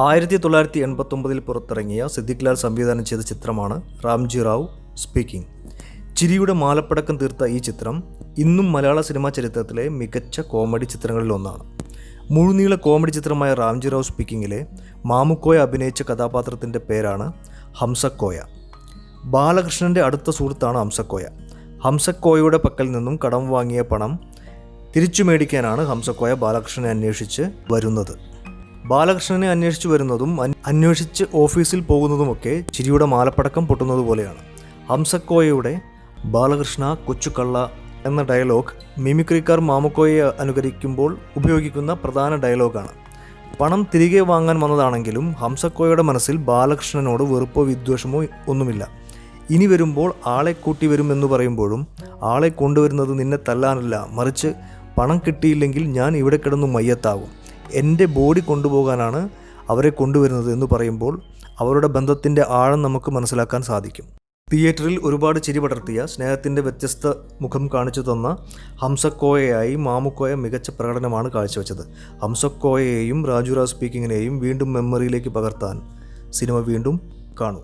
ആയിരത്തി തൊള്ളായിരത്തി എൺപത്തൊമ്പതിൽ പുറത്തിറങ്ങിയ സിദ്ദിഖ് ലാൽ സംവിധാനം ചെയ്ത ചിത്രമാണ് റാംജി റാവു സ്പീക്കിംഗ്. ചിരിയുടെ മാലപ്പടക്കം തീർത്ത ഈ ചിത്രം ഇന്നും മലയാള സിനിമാ ചരിത്രത്തിലെ മികച്ച കോമഡി ചിത്രങ്ങളിൽ ഒന്നാണ്. മുഴുനീള കോമഡി ചിത്രമായ റാംജി റാവു സ്പീക്കിങ്ങിലെ മാമുക്കോയ അഭിനയിച്ച കഥാപാത്രത്തിന്റെ പേരാണ് ഹംസക്കോയ. ബാലകൃഷ്ണന്റെ അടുത്ത സുഹൃത്താണ് ഹംസക്കോയ. ഹംസക്കോയയുടെ പക്കൽ നിന്നും കടം വാങ്ങിയ പണം തിരിച്ചു മേടിക്കാനാണ് ഹംസക്കോയ ബാലകൃഷ്ണനെ അന്വേഷിച്ച് വരുന്നത്. ബാലകൃഷ്ണനെ അന്വേഷിച്ചു വരുന്നതും അന്വേഷിച്ച് ഓഫീസിൽ പോകുന്നതുമൊക്കെ ചിരിയുടെ മാലപ്പടക്കം പൊട്ടുന്നതുപോലെയാണ് ഹംസക്കോയയുടെ ബാലകൃഷ്ണ കൊച്ചുകള്ള എന്ന ഡയലോഗ് മിമിക്രിക്കാർ മാമുക്കോയെ അനുകരിക്കുമ്പോൾ ഉപയോഗിക്കുന്ന പ്രധാന ഡയലോഗാണ്. പണം തിരികെ വാങ്ങാൻ വന്നതാണെങ്കിലും ഹംസക്കോയയുടെ മനസ്സിൽ ബാലകൃഷ്ണനോട് വെറുപ്പോ വിദ്വേഷമോ ഒന്നുമില്ല. ഇനി വരുമ്പോൾ ആളെ കൂട്ടി വരുമെന്ന് പറയുമ്പോഴും ആളെ കൊണ്ടുവരുന്നത് നിന്നെ തല്ലാനല്ല മറിച്ച് പണം കിട്ടിയില്ലെങ്കിൽ ഞാൻ ഇവിടെ കിടന്നു മയ്യത്താകും എന്റെ ബോഡി കൊണ്ടുപോകാനാണ് അവരെ കൊണ്ടുവരുന്നത് എന്ന് പറയുമ്പോൾ അവരുടെ ബന്ധത്തിന്റെ ആഴം നമുക്ക് മനസ്സിലാക്കാൻ സാധിക്കും. തിയേറ്ററിൽ ഒരുപാട് ചിരി പടർത്തിയ സ്നേഹത്തിന്റെ വ്യത്യസ്ത മുഖം കാണിച്ചു തന്ന ഹംസക്കോയയായി മാമുക്കോയ മികച്ച പ്രകടനമാണ് കാഴ്ചവെച്ചത്. ഹംസക്കോയയെയും രാജുറാവ് സ്പീക്കിങ്ങിനെയും വീണ്ടും മെമ്മറിയിലേക്ക് പകർത്താൻ സിനിമ വീണ്ടും കാണൂ.